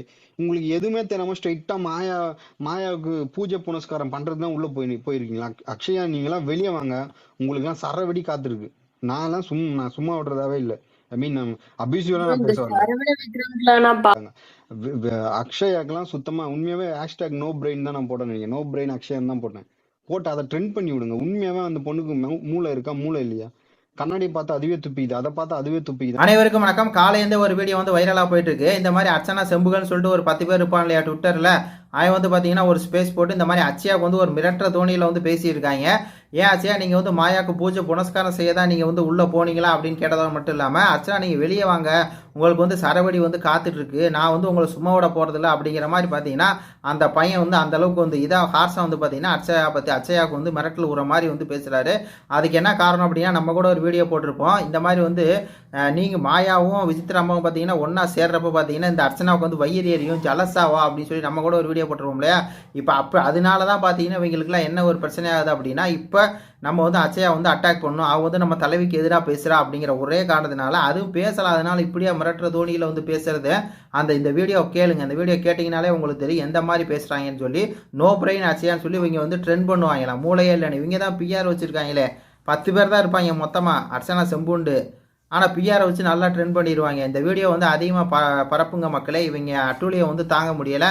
இருக்கீங்க உங்களுக்கு எதுவுமே தெரியாம ஸ்ட்ரைட்டா மாயா மாயாவுக்கு பூஜை புனஸ்காரம் பண்றது தான் உள்ள போய் போயிருக்கீங்களா? அக்ஷயா நீங்களாம் வெளியே வாங்க. உங்களுக்கு எல்லாம் சரவெடி காத்திருக்கு. நான் எல்லாம் சும்மா நான் சும்மா விடுறதாவே இல்லை. ஐ மீன் அபியூசிவெல்லாம் நான் அக்ஷயாக்கெல்லாம் சுத்தமா உண்மையாவே ஹேஷ்டேக் நோ பிரெயின் தான் நான் போட்டேன் நோ பிரெயின் அக்ஷயன் தான் போட்டேன். போட்டு அதை ட்ரெண்ட் பண்ணி விடுங்க. உண்மையாவே அந்த பொண்ணுக்கு மூளை இருக்கா? மூளை இல்லையா? கண்ணாடி பார்த்து அதுவே துப்பிக்குது. அதை பார்த்து அதுவே துப்பிக்குது. அனைவருக்கும் வணக்கம். காலையிலேருந்து ஒரு வீடியோ வந்து வைரலாக போயிட்டு இருக்கு. இந்த மாதிரி அர்ச்சனா செம்புகள்னு சொல்லிட்டு ஒரு பத்து பேர் இருப்பான் இல்லையா ட்விட்டரில் அவன் வந்து பார்த்தீங்கன்னா ஒரு ஸ்பேஸ் போட்டு இந்த மாதிரி அச்சியாவுக்கு வந்து ஒரு மிரட்டுற தோணியில் வந்து பேசியிருக்காங்க. ஏன் அச்சயா நீங்கள் வந்து மாயாவுக்கு பூஜை புனஸ்காரம் செய்ய தான் நீங்கள் வந்து உள்ளே போனீங்களா அப்படின்னு கேட்டதோடு மட்டும் இல்லாமல் அச்சனா நீங்கள் வெளியே வாங்க. உங்களுக்கு வந்து சரவடி வந்து காத்துட்ருக்கு. நான் வந்து உங்களை சும்மா விட போகிறதில்ல அப்படிங்கிற மாதிரி பார்த்தீங்கன்னா அந்த பையன் வந்து அந்தளவுக்கு வந்து இதாக ஹார்ஸாக வந்து பார்த்தீங்கன்னா அச்சயா பற்றி அச்சயாவுக்கு வந்து மிரட்டல் உற மாதிரி வந்து பேசுகிறாரு அதுக்கு என்ன காரணம் அப்படின்னா நம்ம கூட ஒரு வீடியோ போட்டிருப்போம். இந்த மாதிரி வந்து நீங்கள் மாயாவும் விசித்திராமாவும் பார்த்தீங்கன்னா ஒன்றா சேர்றப்ப பார்த்தீங்கன்னா இந்த அர்ச்சனாவுக்கு வந்து வயிறு எரியும் ஜலசாவா அப்படின்னு சொல்லி நம்ம கூட ஒரு வீடியோ போட்டிருப்போம் இல்லையா? இப்போ அப்போ அதனால தான் பார்த்தீங்கன்னா இவங்களுக்குலாம் என்ன ஒரு பிரச்சனை ஆகுது அப்படின்னா இப்போ நம்ம வந்து அச்சையா வந்து அட்டாக் பண்ணணும். அவ வந்து நம்ம தலைவிக்கு எதிராக பேசுகிறா அப்படிங்கிற ஒரே காரணத்தினால அதுவும் பேசலாம் அதனால இப்படியே மிரட்டுற தோனியில் வந்து பேசுறது. அந்த இந்த வீடியோ கேளுங்க. இந்த வீடியோ கேட்டிங்கனாலே உங்களுக்கு தெரியும். எந்த மாதிரி பேசுகிறாங்கன்னு சொல்லி நோ பிரெயின் அச்சையான்னு சொல்லி இவங்க வந்து ட்ரெண்ட் பண்ணுவாங்களாம் மூளையே இல்லைன்னு. இவங்க தான் பிஆர் வச்சுருக்காங்களே. பத்து பேர் தான் இருப்பாங்க மொத்தமாக அர்ச்சனா செம்புண்டு. ஆனால் பிஆரை வச்சு நல்லா ட்ரெண்ட் பண்ணிடுவாங்க. இந்த வீடியோ வந்து அதிகமாக ப பரப்புங்க மக்களே. இவங்க அட்டூழியை வந்து தாங்க முடியலை.